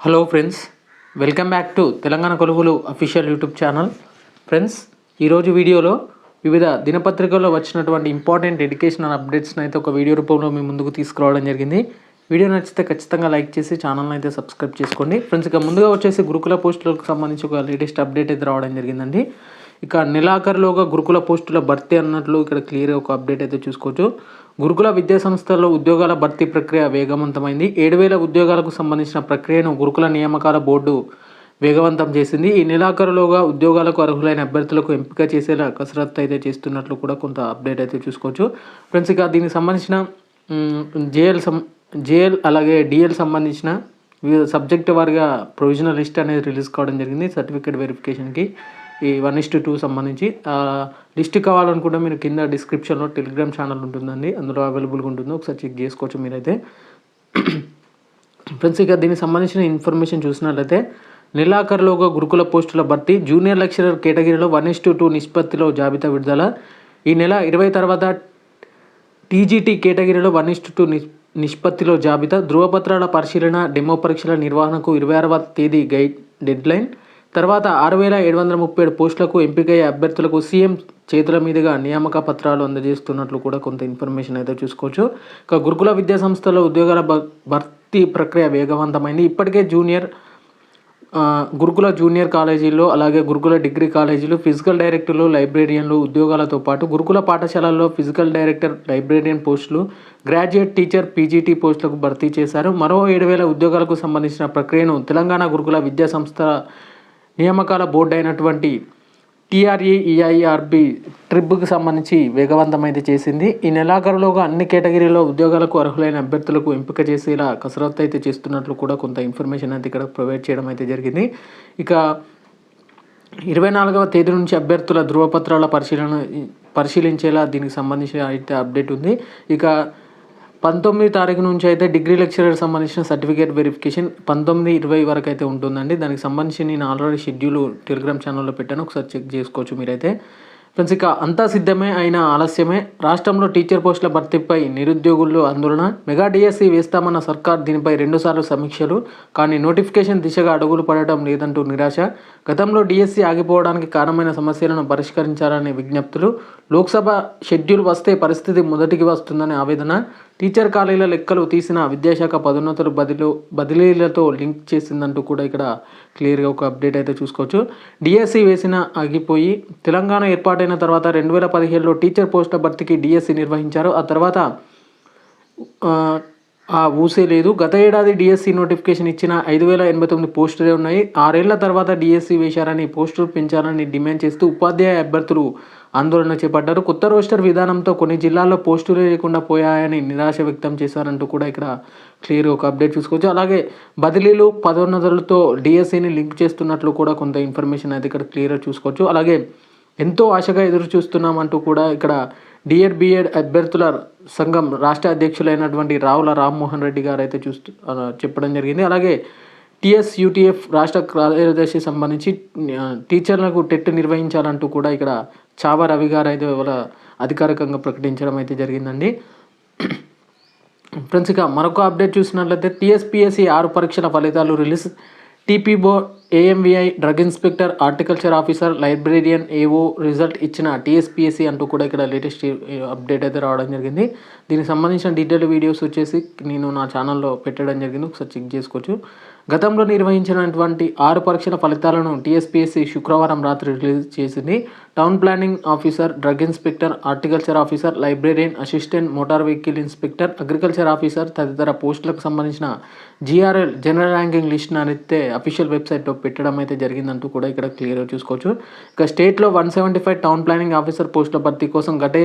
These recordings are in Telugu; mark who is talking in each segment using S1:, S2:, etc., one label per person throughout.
S1: Hello friends welcome back to Telangana కొలువులు అఫీషియల్ యూట్యూబ్ ఛానల్ ఫ్రెండ్స్ ఈరోజు వీడియోలో వివిధ దినపత్రికల్లో వచ్చినటువంటి ఇంపార్టెంట్ ఎడ్యుకేషనల్ అప్డేట్స్ని అయితే ఒక వీడియో రూపంలో మీ ముందుకు తీసుకురావడం జరిగింది. వీడియో నచ్చితే ఖచ్చితంగా లైక్ చేసి ఛానల్ని అయితే సబ్స్క్రైబ్ చేసుకోండి. ఫ్రెండ్స్ ఇక ముందుగా వచ్చేసి గురుకుల పోస్టులకు సంబంధించి ఒక లేటెస్ట్ అప్డేట్ అయితే రావడం జరిగిందండి. ఇక నెలాఖరులోగా గురుకుల పోస్టుల భర్తీ అన్నట్లు ఇక్కడ క్లియర్గా ఒక అప్డేట్ అయితే చూసుకోవచ్చు. గురుకుల విద్యా సంస్థల్లో ఉద్యోగాల భర్తీ ప్రక్రియ వేగవంతమైంది. ఏడు వేల ఉద్యోగాలకు సంబంధించిన ప్రక్రియను గురుకుల నియామకాల బోర్డు వేగవంతం చేసింది. ఈ నెలాఖరులోగా ఉద్యోగాలకు అర్హులైన అభ్యర్థులకు ఎంపిక చేసేలా కసరత్తు అయితే చేస్తున్నట్లు కూడా కొంత అప్డేట్ అయితే చూసుకోవచ్చు. ఫ్రెండ్స్ ఇక దీనికి సంబంధించిన జేఎల్ సం జేఎల్ అలాగే డిఎల్ సంబంధించిన వివిధ సబ్జెక్ట్ వారిగా ప్రొవిజనల్ లిస్ట్ అనేది రిలీజ్ కావడం జరిగింది. సర్టిఫికేట్ వెరిఫికేషన్కి ఈ వన్ ఇస్ టూ సంబంధించి. లిస్ట్ కావాలనుకుంటే మీరు కింద డిస్క్రిప్షన్లో టెలిగ్రామ్ ఛానల్ ఉంటుందండి. అందులో అవైలబుల్గా ఉంటుంది. ఒకసారి చెక్ చేసుకోవచ్చు మీరైతే. ఫ్రెండ్స్ ఇక దీనికి సంబంధించిన ఇన్ఫర్మేషన్ చూసినట్లయితే నెలాఖరులోగా గురుకుల పోస్టుల భర్తీ జూనియర్ లెక్చరర్ కేటగిరీలో వన్ ఇస్ టూ నిష్పత్తిలో జాబితా విడుదల. ఈ నెల ఇరవై తర్వాత టీజీటీ కేటగిరీలో వన్ ఇస్ టూ నిష్పత్తిలో జాబితా. ధృవపత్రాల పరిశీలన డెమో పరీక్షల నిర్వహణకు ఇరవై ఆరవ తేదీ గైడ్ డెడ్లైన్. తర్వాత ఆరు వేల ఏడు వందల ముప్పై ఏడు పోస్టులకు ఎంపికయ్యే అభ్యర్థులకు సీఎం చేతుల మీదుగా నియామక పత్రాలు అందజేస్తున్నట్లు కూడా కొంత ఇన్ఫర్మేషన్ అయితే చూసుకోవచ్చు. ఇక గురుకుల విద్యా సంస్థలో ఉద్యోగాల భర్తీ ప్రక్రియ వేగవంతమైంది. ఇప్పటికే జూనియర్ గురుకుల జూనియర్ కాలేజీల్లో అలాగే గురుకుల డిగ్రీ కాలేజీలు ఫిజికల్ డైరెక్టర్లు లైబ్రేరియన్లు ఉద్యోగాలతో పాటు గురుకుల పాఠశాలల్లో ఫిజికల్ డైరెక్టర్ లైబ్రేరియన్ పోస్టులు గ్రాడ్యుయేట్ టీచర్ పీజీటీ పోస్టులకు భర్తీ చేశారు. మరో ఏడు వేల ఉద్యోగాలకు సంబంధించిన ప్రక్రియను తెలంగాణ గురుకుల విద్యా సంస్థ నియామకాల బోర్డు అయినటువంటి టీఆర్ఏ ఈఐఆర్బి ట్రిప్కు సంబంధించి వేగవంతమైతే చేసింది. ఈ నెలాఖరులోగా అన్ని కేటగిరీలో ఉద్యోగాలకు అర్హులైన అభ్యర్థులకు ఎంపిక చేసేలా కసరత్తు అయితే చేస్తున్నట్లు కూడా కొంత ఇన్ఫర్మేషన్ అయితే ఇక్కడ ప్రొవైడ్ చేయడం అయితే జరిగింది. ఇక ఇరవై నాలుగవ తేదీ నుంచి అభ్యర్థుల ధృవపత్రాల పరిశీలన పరిశీలించేలా దీనికి సంబంధించిన అయితే అప్డేట్ ఉంది. ఇక పంతొమ్మిది తారీఖు నుంచి అయితే డిగ్రీ లెక్చరర్ సంబంధించిన సర్టిఫికేట్ వెరిఫికేషన్ పంతొమ్మిది ఇరవై వరకు అయితే ఉంటుందండి. దానికి సంబంధించి నేను ఆల్రెడీ షెడ్యూల్ టెలిగ్రామ్ ఛానల్లో పెట్టాను. ఒకసారి చెక్ చేసుకోవచ్చు మీరైతే. ఫ్రెండ్స్ ఇక అంతా సిద్ధమే అయిన ఆలస్యమే. రాష్ట్రంలో టీచర్ పోస్టుల భర్తీపై నిరుద్యోగుల్లో ఆందోళన. మెగా డిఎస్సీ వేస్తామన్న సర్కార్ దీనిపై రెండుసార్లు సమీక్షలు. కానీ నోటిఫికేషన్ దిశగా అడుగులు పడటం లేదంటూ నిరాశ. గతంలో డిఎస్సీ ఆగిపోవడానికి కారణమైన సమస్యలను పరిష్కరించాలనే విజ్ఞప్తులు. లోక్సభ షెడ్యూల్ వస్తే పరిస్థితి మొదటికి వస్తుందనే ఆవేదన. టీచర్ ఖాళీల లెక్కలు తీసిన విద్యాశాఖ పదోన్నతులు బదిలీ బదిలీలతో లింక్ చేసిందంటూ కూడా ఇక్కడ క్లియర్గా ఒక అప్డేట్ అయితే చూసుకోవచ్చు. డిఎస్సి వేసిన ఆగిపోయి తెలంగాణ ఏర్పాటైన తర్వాత రెండు వేల పదిహేడులో టీచర్ పోస్టుల భర్తీకి డిఎస్సి నిర్వహించారు. ఆ తర్వాత ఆ, ఊసే లేదు. గత ఏడాది డిఎస్సి నోటిఫికేషన్ ఇచ్చిన ఐదు వేల ఎనభై తొమ్మిది పోస్టులే ఉన్నాయి. ఆరేళ్ళ తర్వాత డిఎస్సి వేశారని పోస్టులు పెంచాలని డిమాండ్ చేస్తూ ఉపాధ్యాయ అభ్యర్థులు ఆందోళన చేపట్టారు కొత్త రోస్టర్ విధానంతో కొన్ని జిల్లాల్లో పోస్టులు లేకుండా పోయాయని నిరాశ వ్యక్తం చేశారంటూ కూడా ఇక్కడ క్లియర్ ఒక అప్డేట్ చూసుకోవచ్చు. అలాగే బదిలీలు పదోన్నతులతో డిఎస్సిని లింక్ చేస్తున్నట్లు కూడా కొంత ఇన్ఫర్మేషన్ అయితే ఇక్కడ క్లియర్గా చూసుకోవచ్చు. అలాగే ఎంతో ఆశగా ఎదురు చూస్తున్నామంటూ కూడా ఇక్కడ డిఎడ్ బిఎడ్ అభ్యర్థుల సంఘం రాష్ట్ర అధ్యక్షులైనటువంటి రావుల రామ్మోహన్ రెడ్డి గారు అయితే చూస్తూ చెప్పడం జరిగింది. అలాగే టిఎస్ యూటీఎఫ్ రాష్ట్ర కార్యదర్శి సంబంధించి టీచర్లకు టెట్ నిర్వహించాలంటూ కూడా ఇక్కడ చావా రవి గారు అయితే అధికారికంగా ప్రకటించడం అయితే జరిగిందండి. ఫ్రెండ్స్ ఇక మరొక అప్డేట్ చూసినట్లయితే టీఎస్పీఎస్సీ ఆరు పరీక్షల ఫలితాలు release TP AMVI drug inspector horticulture officer librarian AO result ఇచ్చిన టీఎస్పిఎస్సి అంటూ కూడా ఇక్కడ లేటెస్ట్ అప్డేట్ అయితే రావడం జరిగింది. దీనికి సంబంధించిన డీటెయిల్ వీడియోస్ వచ్చేసి నేను నా ఛానల్లో పెట్టడం జరిగింది. ఒకసారి చెక్ చేసుకోవచ్చు. గతంలో నిర్వహించినటువంటి ఆరు పరీక్షల ఫలితాలను టీఎస్పీఎస్సీ శుక్రవారం రాత్రి రిలీజ్ చేసింది. Town planning officer drug inspector horticulture officer librarian assistant motor vehicle inspector agriculture officer తదితర పోస్టులకు సంబంధించిన జీఆర్ఎల్ జనరల్ ర్యాంకింగ్ లిస్ట్ను అయితే అఫీషియల్ వెబ్సైట్లో పెట్టడం అయితే జరిగిందంటూ కూడా ఇక్కడ క్లియర్గా చూసుకోవచ్చు. ఇక స్టేట్లో one seventy five town planning officer పోస్టుల భర్తీ కోసం గత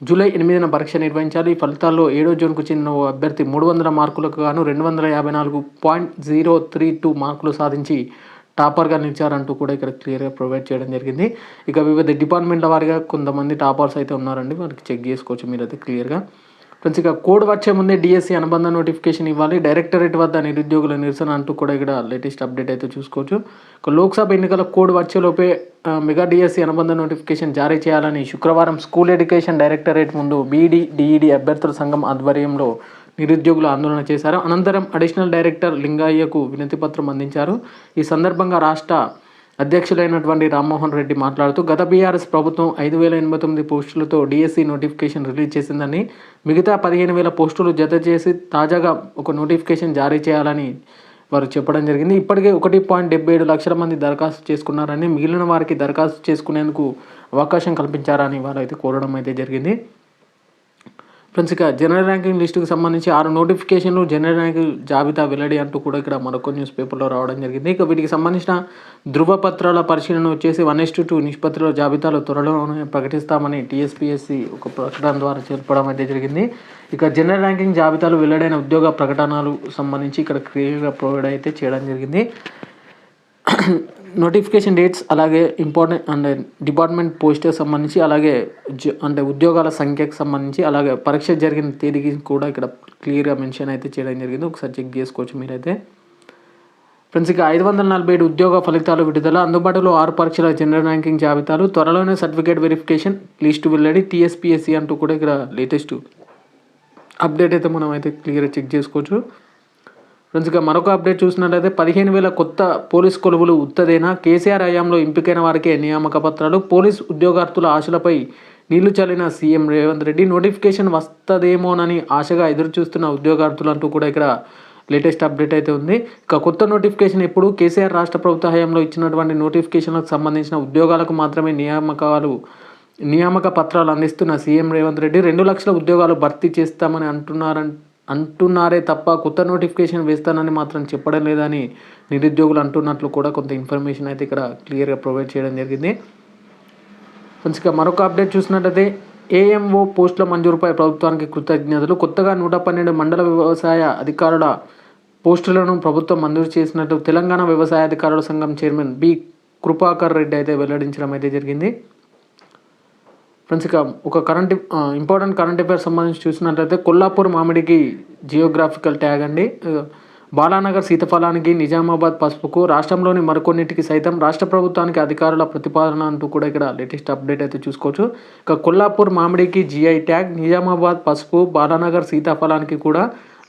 S1: జూలై ఎనిమిదిన పరీక్ష నిర్వహించారు ఈ ఫలితాల్లో ఏడో జూన్కు చెందిన ఓ అభ్యర్థి మూడు వందల మార్కులకు గాను రెండు వందల యాభై నాలుగు పాయింట్ జీరో త్రీ టూ మార్కులు సాధించి టాపర్గా నిలిచారంటూ కూడా ఇక్కడ క్లియర్గా ప్రొవైడ్ చేయడం జరిగింది. ఇక వివిధ డిపార్ట్మెంట్ల వారిగా కొంతమంది టాపర్స్ అయితే ఉన్నారండి. వారికి చెక్ చేసుకోవచ్చు. మీరు అయితే క్లియర్గా ఫ్రెండ్స్ ఇక కోడ్ వచ్చే ముందే డిఎస్సి అనుబంధ నోటిఫికేషన్ ఇవ్వాలి. డైరెక్టరేట్ వద్ద నిరుద్యోగుల నిరసన అంటూ కూడా ఇక్కడ లేటెస్ట్ అప్డేట్ అయితే చూసుకోవచ్చు. ఇక లోక్సభ ఎన్నికల కోడ్ వచ్చేలోపే మెగా డిఎస్సి అనుబంధ నోటిఫికేషన్ జారీ చేయాలని శుక్రవారం స్కూల్ ఎడ్యుకేషన్ డైరెక్టరేట్ ముందు బీఈడి డిఈడి అభ్యర్థుల సంఘం ఆధ్వర్యంలో నిరుద్యోగులు ఆందోళన చేశారు. అనంతరం అడిషనల్ డైరెక్టర్ లింగయ్యకు వినతి పత్రం అందించారు. ఈ సందర్భంగా రాష్ట్ర అధ్యక్షులైనటువంటి రామ్మోహన్ రెడ్డి మాట్లాడుతూ గత బీఆర్ఎస్ ప్రభుత్వం ఐదు వేల ఎనభై తొమ్మిది పోస్టులతో డిఎస్సి నోటిఫికేషన్ రిలీజ్ చేసిందని మిగతా పదిహేను వేల పోస్టులు జత చేసి తాజాగా ఒక నోటిఫికేషన్ జారీ చేయాలని వారు చెప్పడం జరిగింది. ఇప్పటికే ఒకటి పాయింట్ డెబ్బై ఏడు లక్షల మంది దరఖాస్తు చేసుకున్నారని మిగిలిన వారికి దరఖాస్తు చేసుకునేందుకు అవకాశం కల్పించారని వారు అయితే కోరడం అయితే జరిగింది. ఫ్రెండ్స్ ఇక జనరల్ ర్యాంకింగ్ లిస్టుకు సంబంధించి ఆరు నోటిఫికేషన్లు జనరల్ ర్యాంకింగ్ జాబితా వెల్లడి అంటూ కూడా ఇక్కడ మరొక న్యూస్ పేపర్లో రావడం జరిగింది. ఇక వీటికి సంబంధించిన ధృవపత్రాల పరిశీలన వచ్చేసి వన్ ఎస్ టూ నిష్పత్తిలో జాబితాలో త్వరలోనే ప్రకటిస్తామని టీఎస్పీఎస్సీ ఒక ప్రకటన ద్వారా చేర్పడం అయితే జరిగింది. ఇక జనరల్ ర్యాంకింగ్ జాబితాలు వెల్లడైన ఉద్యోగ ప్రకటనలు సంబంధించి ఇక్కడ క్లియర్గా ప్రొవైడ్ అయితే చేయడం జరిగింది. నోటిఫికేషన్ డేట్స్ అలాగే ఇంపార్టెంట్ అంటే డిపార్ట్మెంట్ పోస్ట్కి సంబంధించి అలాగే అంటే ఉద్యోగాల సంఖ్యకు సంబంధించి అలాగే పరీక్ష జరిగిన తేదీకి కూడా ఇక్కడ క్లియర్గా మెన్షన్ అయితే చేయడం జరిగింది. ఒకసారి చెక్ చేసుకోవచ్చు మీరైతే. ఫ్రెండ్స్ ఇక ఐదు వందల నలభై ఏడు ఉద్యోగ ఫలితాలు విడుదల అందుబాటులో ఆరు పరీక్షల జనరల్ ర్యాంకింగ్ జాబితాలు త్వరలోనే సర్టిఫికేట్ వెరిఫికేషన్ లిస్టు వెల్లడి టీఎస్పీఎస్సీ అంటూ కూడా ఇక్కడ లేటెస్ట్ అప్డేట్ అయితే మనం అయితే క్లియర్గా చెక్ చేసుకోవచ్చు. ఫ్రెండ్స్గా మరొక అప్డేట్ చూసినట్లయితే పదిహేను వేల కొత్త పోలీస్ కొలువులు ఉత్తదేనా? కేసీఆర్ హయాంలో ఎంపికైన వారికే నియామక పత్రాలు పోలీస్ ఉద్యోగార్థుల ఆశలపై నీళ్ళు చల్లిన సీఎం రేవంత్ రెడ్డి నోటిఫికేషన్ వస్తుందేమోనని ఆశగా ఎదురు చూస్తున్న ఉద్యోగార్థులు అంటూ కూడా ఇక్కడ లేటెస్ట్ అప్డేట్ అయితే ఉంది. ఇక కొత్త నోటిఫికేషన్ ఎప్పుడు? కేసీఆర్ రాష్ట్ర ప్రభుత్వ హయాంలో ఇచ్చినటువంటి నోటిఫికేషన్లకు సంబంధించిన ఉద్యోగాలకు మాత్రమే నియామకాలు నియామక పత్రాలు అందిస్తున్న సీఎం రేవంత్ రెడ్డి రెండు లక్షల ఉద్యోగాలు భర్తీ చేస్తామని అంటున్నారంటే అంటున్నారే తప్ప కొత్త నోటిఫికేషన్ వేస్తానని మాత్రం చెప్పడం లేదని నిరుద్యోగులు అంటున్నట్లు కూడా కొంత ఇన్ఫర్మేషన్ అయితే ఇక్కడ క్లియర్గా ప్రొవైడ్ చేయడం జరిగింది. ఫ్రెండ్స్ ఇక మరొక అప్డేట్ చూసినట్లయితే ఏఎంఓ పోస్టుల మంజూరుపై ప్రభుత్వానికి కృతజ్ఞతలు. కొత్తగా నూట పన్నెండు మండల వ్యవసాయ అధికారుల పోస్టులను ప్రభుత్వం మంజూరు చేసినట్టు తెలంగాణ వ్యవసాయ అధికారుల సంఘం చైర్మన్ బి కృపాకర్ రెడ్డి అయితే వెల్లడించడం అయితే జరిగింది. ఫ్రెండ్స్ ఇక ఒక కరెంట్ ఇంపార్టెంట్ కరెంట్ అఫైర్స్ సంబంధించి చూసినట్లయితే కొల్లాపూర్ మామిడికి జియోగ్రాఫికల్ ట్యాగ్ అండి. బాలానగర్ సీతఫలానికి నిజామాబాద్ పసుపుకు రాష్ట్రంలోని మరికొన్నిటికి సైతం రాష్ట్ర ప్రభుత్వానికి అధికారుల ప్రతిపాదన అంటూ కూడా ఇక్కడ లేటెస్ట్ అప్డేట్ అయితే చూసుకోవచ్చు. ఇక కొల్లాపూర్ మామిడికి జిఐ ట్యాగ్ నిజామాబాద్ పసుపు బాలానగర్ సీతాఫలానికి కూడా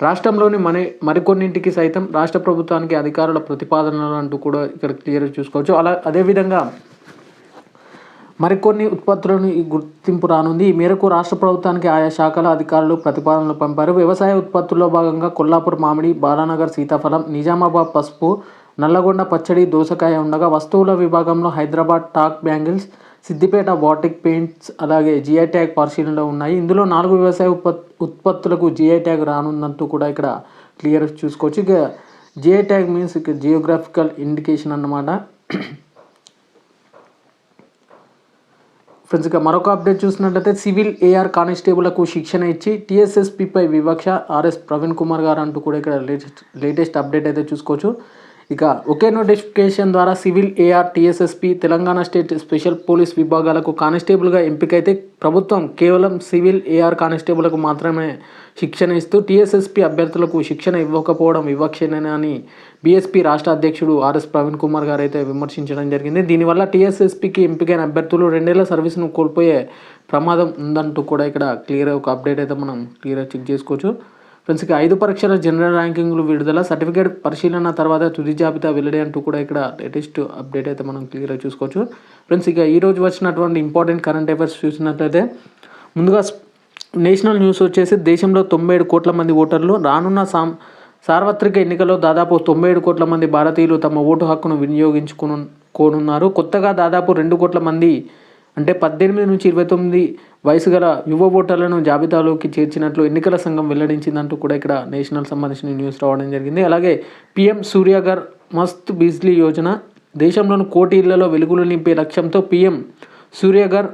S1: రాష్ట్రంలోని మన మరికొన్నింటికి సైతం రాష్ట్ర ప్రభుత్వానికి అధికారుల ప్రతిపాదనలు అంటూ కూడా ఇక్కడ క్లియర్గా చూసుకోవచ్చు. అలా అదేవిధంగా మరికొన్ని ఉత్పత్తులను ఈ గుర్తింపు రానుంది. ఈ మేరకు రాష్ట్ర ప్రభుత్వానికి ఆయా శాఖల అధికారులు ప్రతిపాదనలు పంపారు. వ్యవసాయ ఉత్పత్తుల్లో భాగంగా కొల్లాపూర్ మామిడి బాలానగర్ సీతాఫలం నిజామాబాద్ పసుపు నల్లగొండ పచ్చడి దోసకాయ ఉండగా వస్తువుల విభాగంలో హైదరాబాద్ టాక్ బ్యాంగిల్స్ సిద్దిపేట బాటిక్ పెయింట్స్ అలాగే జిఐ ట్యాగ్ పరిశీలనలో ఉన్నాయి. ఇందులో నాలుగు వ్యవసాయ ఉత్పత్ ఉత్పత్తులకు జిఐ ట్యాగ్ రానున్నట్టు కూడా ఇక్కడ క్లియర్ చూసుకోవచ్చు. ఇక జిఐ ట్యాగ్ మీన్స్ ఇక జియోగ్రాఫికల్ ఇండికేషన్ అన్నమాట. ఫ్రెండ్స్గా మరొక అప్డేట్ చూసినట్లయితే సివిల్ ఏఆర్ కానిస్టేబుల్కు శిక్షణ ఇచ్చి టీఎస్ఎస్పిపై వివక్ష ఆర్ఎస్ ప్రవీణ్ కుమార్ గారు అంటూ కూడా ఇక్కడ లేటెస్ట్ లేటెస్ట్ అప్డేట్ అయితే చూసుకోవచ్చు. ఇక ఒకే నోటిఫికేషన్ ద్వారా civil AR TSSP Telangana state special police విభాగాలకు కానిస్టేబుల్గా ఎంపికైతే ప్రభుత్వం కేవలం సివిల్ ఏఆర్ కానిస్టేబుల్కు మాత్రమే శిక్షణ ఇస్తూ టీఎస్ఎస్పి అభ్యర్థులకు శిక్షణ ఇవ్వకపోవడం వివక్షణని బీఎస్పీ రాష్ట్ర అధ్యక్షుడు ఆర్ఎస్ ప్రవీణ్ కుమార్ గారు అయితే విమర్శించడం జరిగింది. దీనివల్ల టీఎస్ఎస్పికి ఎంపికైన అభ్యర్థులు రెండేళ్ళ సర్వీస్ను కోల్పోయే ప్రమాదం ఉందంటూ కూడా ఇక్కడ క్లియర్ ఒక అప్డేట్ అయితే మనం క్లియర్గా చెక్ చేసుకోవచ్చు. ఫ్రెండ్స్ ఇక ఐదు పరీక్షల జనరల్ ర్యాంకింగ్లు విడుదల సర్టిఫికేట్ పరిశీలన తర్వాత తుది జాబితా వెల్లడి అంటూ కూడా ఇక్కడ లేటెస్ట్ అప్డేట్ అయితే మనం క్లియర్గా చూసుకోవచ్చు. ఫ్రెండ్స్ ఇక ఈ రోజు వచ్చినటువంటి ఇంపార్టెంట్ కరెంట్ అఫైర్స్ చూసినట్లయితే ముందుగా నేషనల్ న్యూస్ వచ్చేసి దేశంలో తొంభై ఏడు కోట్ల మంది ఓటర్లు రానున్న సాం సార్వత్రిక ఎన్నికల్లో దాదాపు తొంభై ఏడు కోట్ల మంది భారతీయులు తమ ఓటు హక్కును వినియోగించుకును కోనున్నారు. కొత్తగా దాదాపు రెండు కోట్ల మంది అంటే పద్దెనిమిది నుంచి ఇరవై తొమ్మిది వయసు గల యువ ఓటర్లను జాబితాలోకి చేర్చినట్లు ఎన్నికల సంఘం వెల్లడించిందంటూ కూడా ఇక్కడ నేషనల్ సంబంధించిన న్యూస్ రావడం జరిగింది. అలాగే పిఎం సూర్యాగర్ మస్త్ బిజ్లీ యోజన దేశంలోని కోటి ఇళ్ళలో వెలుగులు నింపే లక్ష్యంతో పిఎం సూర్యగర్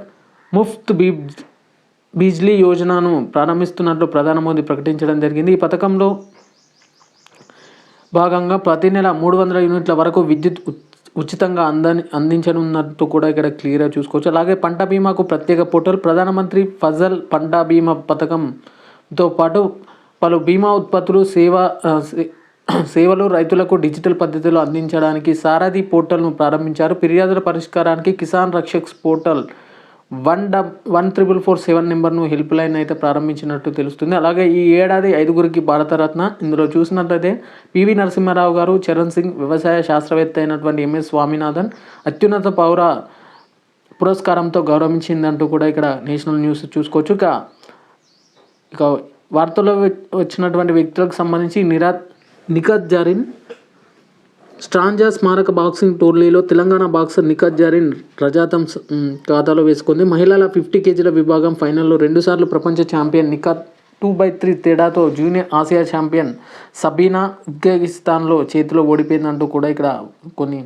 S1: ముఫ్త్ బీ బిజ్లీ యోజనను ప్రారంభిస్తున్నట్లు ప్రధాని మోదీ ప్రకటించడం జరిగింది. ఈ పథకంలో భాగంగా ప్రతి నెల మూడు వందల యూనిట్ల వరకు విద్యుత్ ఉచితంగా అందని అందించనున్నట్టు కూడా ఇక్కడ క్లియర్గా చూసుకోవచ్చు. అలాగే పంట బీమాకు ప్రత్యేక పోర్టల్ ప్రధానమంత్రి ఫజల్ పంట బీమా పథకంతో పాటు పలు బీమా ఉత్పత్తులు సేవ సే- సేవలు రైతులకు డిజిటల్ పద్ధతిలో అందించడానికి సారథి పోర్టల్ను ప్రారంభించారు. ఫిర్యాదుల పరిష్కారానికి Kisan Rakshaks portal one double one triple four seven నెంబర్ను హెల్ప్ లైన్ అయితే ప్రారంభించినట్టు తెలుస్తుంది. అలాగే ఈ ఏడాది ఐదుగురికి భారతరత్న. ఇందులో చూసినట్లయితే పివి నరసింహారావు గారు చరణ్ సింగ్ వ్యవసాయ శాస్త్రవేత్త అయినటువంటి ఎంఎస్ స్వామినాథన్ అత్యున్నత పౌర పురస్కారంతో గౌరవించిందంటూ కూడా ఇక్కడ నేషనల్ న్యూస్ చూసుకోవచ్చు. ఇక ఇక వార్తల్లో వచ్చినటువంటి వ్యక్తులకు సంబంధించి నిరా నిఖత్ జారిన్ స్ట్రాంజా స్మారక బాక్సింగ్ టోర్నీలో తెలంగాణ బాక్సర్ నిఖత్ జారిన్ రజాతం ఖాతాలో వేసుకుంది. మహిళల ఫిఫ్టీ కేజీల విభాగం ఫైనల్లో రెండుసార్లు ప్రపంచ champion Nikhat two by three తేడాతో జూనియర్ ఆసియా ఛాంపియన్ సబీనా ఉజ్బెకిస్తాన్లో చేతిలో ఓడిపోయిందంటూ కూడా ఇక్కడ కొన్ని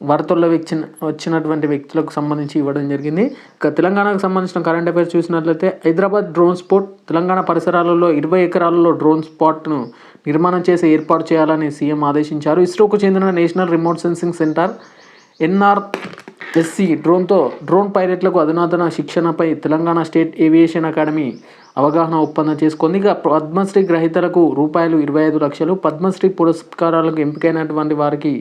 S1: వార్తల్లో వచ్చిన వచ్చినటువంటి వ్యక్తులకు సంబంధించి ఇవ్వడం జరిగింది. ఇక తెలంగాణకు సంబంధించిన కరెంట్ అఫైర్స్ చూసినట్లయితే హైదరాబాద్ డ్రోన్ స్పోర్ట్ తెలంగాణ పరిసరాలలో ఇరవై ఎకరాలలో డ్రోన్ స్పాట్ను నిర్మాణం చేసి ఏర్పాటు చేయాలని సీఎం ఆదేశించారు. ఇస్రోకు చెందిన national remote sensing centre NR SC డ్రోన్తో drone పైలట్లకు అధునాతన శిక్షణపై తెలంగాణ స్టేట్ ఏవియేషన్ అకాడమీ అవగాహన ఒప్పందం చేసుకుంది ఇక పద్మశ్రీ గ్రహీతలకు రూపాయలు ఇరవై ఐదు లక్షలు. పద్మశ్రీ పురస్కారాలకు ఎంపికైనటువంటి వారికి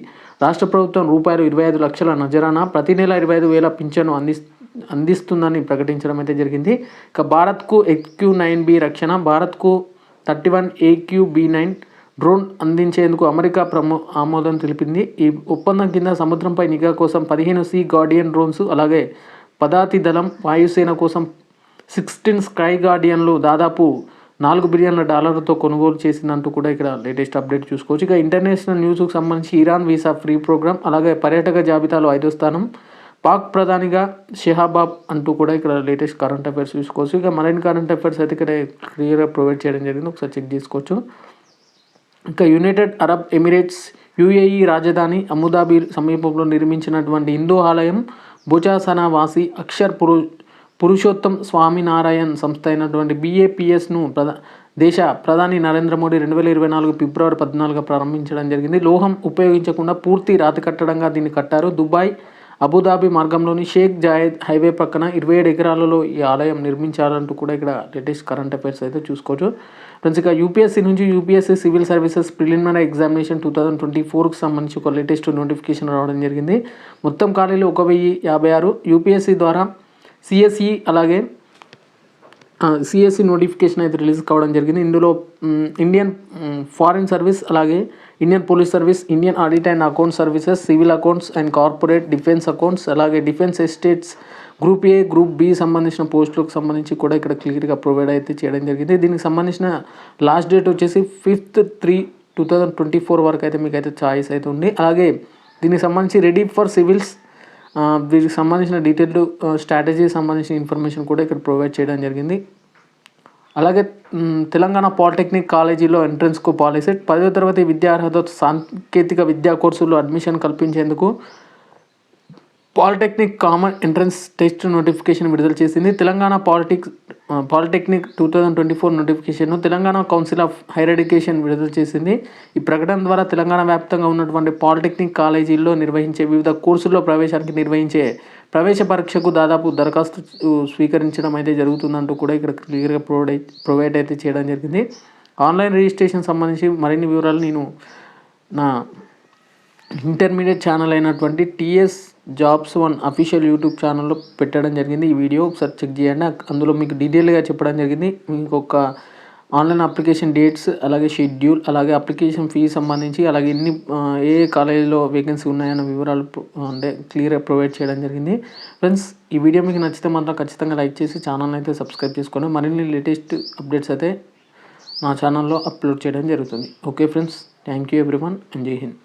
S1: రాష్ట్ర ప్రభుత్వం రూపాయలు ఇరవై ఐదు లక్షల నజరానా ప్రతి నెల ఇరవై ఐదు వేల పింఛను అంది అందిస్తుందని ప్రకటించడం అయితే జరిగింది. ఇక భారత్కు ఎక్యూ నైన్ బి రక్షణ భారత్కు thirty one AQ B nine drone అందించేందుకు అమెరికా ప్రమో ఆమోదం తెలిపింది. ఈ ఒప్పందం కింద సముద్రంపై నిఘా కోసం పదిహేను సీ గార్డియన్ డ్రోన్స్ అలాగే పదాతి దళం వాయుసేన కోసం సిక్స్టీన్ స్కై గార్డియన్లు దాదాపు నాలుగు బిలియన్ల డాలర్లతో కొనుగోలు చేసినట్టు కూడా ఇక్కడ లేటెస్ట్ అప్డేట్ చూసుకోవచ్చు. ఇక ఇంటర్నేషనల్ న్యూస్కు సంబంధించి ఇరాన్ వీసా ఫ్రీ ప్రోగ్రామ్ అలాగే పర్యాటక జాబితాలో ఐదో స్థానం పాక్ ప్రధానిగా షెహాబాబ్ అంటూ కూడా ఇక్కడ లేటెస్ట్ కరెంట్ అఫైర్స్ చూసుకోవచ్చు. ఇక మరైన్ కరెంట్ అఫైర్స్ అయితే ఇక్కడ క్లియర్గా ప్రొవైడ్ చేయడం జరిగింది. ఒకసారి చెక్ చేసుకోవచ్చు. ఇంకా యునైటెడ్ అరబ్ ఎమిరేట్స్ యుఏఈ రాజధాని అబుదాబి సమీపంలో నిర్మించినటువంటి హిందూ ఆలయం భుజాసన వాసి అక్షర్ పురు పురుషోత్తం స్వామినారాయణ్ సంస్థ అయినటువంటి బీఏపీఎస్ను ప్రధా దేశ ప్రధాని నరేంద్ర మోడీ రెండు వేల ఇరవై నాలుగు ఫిబ్రవరి పద్నాలుగుగా ప్రారంభించడం జరిగింది. లోహం ఉపయోగించకుండా పూర్తి రాతి కట్టడంగా దీన్ని కట్టారు. దుబాయ్ అబుదాబి మార్గంలోని షేక్ జాయద్ హైవే పక్కన ఇరవై ఏడు ఎకరాలలో ఈ ఆలయం నిర్మించాలంటూ కూడా ఇక్కడ లేటెస్ట్ కరెంట్ అఫైర్స్ అయితే చూసుకోవచ్చు. ఫ్రెండ్స్ ఇక యూపీఎస్సీ నుంచి UPSC civil services preliminary examination two thousand twenty ఫోర్కి సంబంధించి ఒక లేటెస్ట్ నోటిఫికేషన్ రావడం జరిగింది. మొత్తం ఖాళీలు ఒక వెయ్యి యాభై ఆరు. యూపీఎస్సీ ద్వారా సిఎస్ఈ అలాగే సిఎస్సి నోటిఫికేషన్ అయితే రిలీజ్ కావడం జరిగింది. ఇందులో ఇండియన్ ఫారిన్ సర్వీస్ అలాగే Indian police service Indian audit and account services civil accounts and corporate defence accounts అలాగే defence estates group A group B సంబంధించిన పోస్టులకు సంబంధించి కూడా ఇక్కడ క్లియర్గా ప్రొవైడ్ అయితే చేయడం జరిగింది. దీనికి సంబంధించిన లాస్ట్ డేట్ వచ్చేసి fifth three two thousand twenty four వరకు అయితే మీకు అయితే ఛాయిస్ అయితే ఉంది. అలాగే దీనికి సంబంధించి రెడీ ఫర్ సివిల్స్ వీరికి సంబంధించిన డీటెయిల్డ్ స్ట్రాటజీ సంబంధించిన ఇన్ఫర్మేషన్ కూడా ఇక్కడ ప్రొవైడ్ చేయడం జరిగింది. అలాగే తెలంగాణ పాలిటెక్నిక్ కాలేజీలో ఎంట్రన్స్కు పాలసీ పదవ తరగతి విద్యా అర్హత సాంకేతిక విద్యా కోర్సుల్లో అడ్మిషన్ కల్పించేందుకు polytechnic common entrance test notification విడుదల చేసింది. Telangana politics polytechnic two thousand twenty four నోటిఫికేషన్ను Telangana council of higher education విడుదల చేసింది. ఈ ప్రకటన ద్వారా తెలంగాణ వ్యాప్తంగా ఉన్నటువంటి పాలిటెక్నిక్ కాలేజీల్లో నిర్వహించే వివిధ కోర్సుల్లో ప్రవేశానికి నిర్వహించే ప్రవేశ పరీక్షకు దాదాపు దరఖాస్తు స్వీకరించడం అయితే జరుగుతుందంటూ కూడా ఇక్కడ క్లియర్గా ప్రొవైడ్ ప్రొవైడ్ అయితే చేయడం జరిగింది. ఆన్లైన్ రిజిస్ట్రేషన్ సంబంధించి మరిన్ని వివరాలు నేను నా ఇంటర్మీడియట్ ఛానల్ అయినటువంటి TS jobs one official YouTube ఛానల్లో పెట్టడం జరిగింది. ఈ వీడియో ఒకసారి చెక్ చేయండి. అందులో మీకు డీటెయిల్గా చెప్పడం జరిగింది. మీకు ఒక ఆన్లైన్ అప్లికేషన్ డేట్స్ అలాగే షెడ్యూల్ అలాగే అప్లికేషన్ ఫీజు సంబంధించి అలాగే ఎన్ని ఏ ఏ కాలేజీలో వేకెన్సీ ఉన్నాయన్న వివరాలు అంటే క్లియర్గా ప్రొవైడ్ చేయడం జరిగింది. ఫ్రెండ్స్ ఈ వీడియో మీకు నచ్చితే మాత్రం ఖచ్చితంగా లైక్ చేసి ఛానల్ అయితే సబ్స్క్రైబ్ చేసుకోండి. మరిన్ని లేటెస్ట్ అప్డేట్స్ అయితే నా ఛానల్లో అప్లోడ్ చేయడం జరుగుతుంది. Okay friends thank you everyone and Jai Hind.